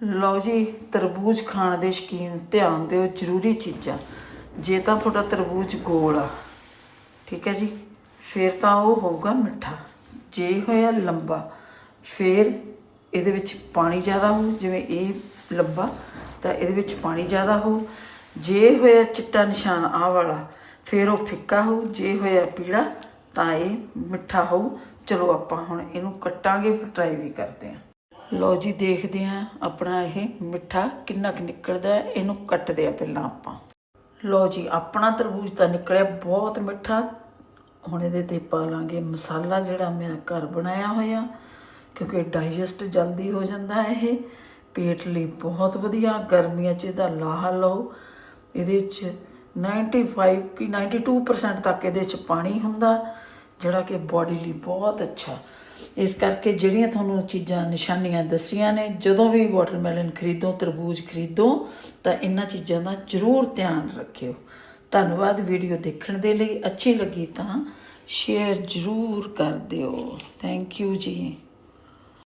ਲਓ ਜੀ, ਤਰਬੂਜ ਖਾਣ ਦੇ ਸ਼ੌਕੀਨ, ਧਿਆਨ ਦਿਓ, ਜ਼ਰੂਰੀ ਚੀਜ਼ਾਂ। ਜੇ ਤਾਂ ਤੁਹਾਡਾ ਤਰਬੂਜ ਗੋਲ ਆ, ਠੀਕ ਹੈ ਜੀ, ਫਿਰ ਤਾਂ ਉਹ ਹੋਊਗਾ ਮਿੱਠਾ। ਜੇ ਹੋਇਆ ਲੰਬਾ, ਫਿਰ ਇਹਦੇ ਵਿੱਚ ਪਾਣੀ ਜ਼ਿਆਦਾ ਹੋ ਜਿਵੇਂ ਇਹ ਲੰਬਾ, ਤਾਂ ਇਹਦੇ ਵਿੱਚ ਪਾਣੀ ਜ਼ਿਆਦਾ ਹੋ ਜੇ ਹੋਇਆ ਚਿੱਟਾ ਨਿਸ਼ਾਨ ਆ ਵਾਲਾ, ਫਿਰ ਉਹ ਫਿੱਕਾ ਹੋ ਜੇ ਹੋਇਆ ਪੀਲਾ, ਤਾਂ ਇਹ ਮਿੱਠਾ ਹੋਊ। ਚਲੋ ਆਪਾਂ ਹੁਣ ਇਹਨੂੰ ਕੱਟਾਂਗੇ, ਫਿਰ ਟਰਾਈ ਵੀ ਕਰਦੇ ਹਾਂ। ਲਓ ਜੀ, ਦੇਖਦੇ ਹਾਂ ਆਪਣਾ ਇਹ ਮਿੱਠਾ ਕਿੰਨਾ ਕੁ ਨਿਕਲਦਾ ਹੈ। ਇਹਨੂੰ ਕੱਟਦੇ ਆ ਪਹਿਲਾਂ ਆਪਾਂ। ਲਓ ਜੀ, ਆਪਣਾ ਤਰਬੂਜ ਤਾਂ ਨਿਕਲਿਆ ਬਹੁਤ ਮਿੱਠਾ। ਹੁਣ ਇਹਦੇ ਤੇ ਪਾ ਲਾਂਗੇ ਮਸਾਲਾ ਜਿਹੜਾ ਮੈਂ ਘਰ ਬਣਾਇਆ ਹੋਇਆ, ਕਿਉਂਕਿ ਡਾਈਜੈਸਟ ਜਲਦੀ ਹੋ ਜਾਂਦਾ ਹੈ ਇਹ। ਪੇਟ ਲਈ ਬਹੁਤ ਵਧੀਆ, ਗਰਮੀਆਂ 'ਚ ਇਹਦਾ ਲਾਹਾ ਲਓ। ਇਹਦੇ 'ਚ 95 ਕਿ 92% ਤੱਕ ਇਹਦੇ 'ਚ ਪਾਣੀ ਹੁੰਦਾ, ਜਿਹੜਾ ਕਿ ਬਾਡੀ ਲਈ ਬਹੁਤ ਅੱਛਾ। ਇਸ ਕਰਕੇ ਜਿਹੜੀਆਂ ਤੁਹਾਨੂੰ ਚੀਜ਼ਾਂ ਨਿਸ਼ਾਨੀਆਂ ਦੱਸੀਆਂ ਨੇ, ਜਦੋਂ ਵੀ ਵਾਟਰਮੈਲਨ ਖਰੀਦੋ, ਤਰਬੂਜ ਖਰੀਦੋ, ਤਾਂ ਇਹਨਾਂ ਚੀਜ਼ਾਂ ਦਾ ਜ਼ਰੂਰ ਧਿਆਨ ਰੱਖਿਓ। ਧੰਨਵਾਦ ਵੀਡੀਓ ਦੇਖਣ ਦੇ ਲਈ। ਅੱਛੀ ਲੱਗੀ ਤਾਂ ਸ਼ੇਅਰ ਜ਼ਰੂਰ ਕਰ ਦਿਓ। ਥੈਂਕ ਯੂ ਜੀ।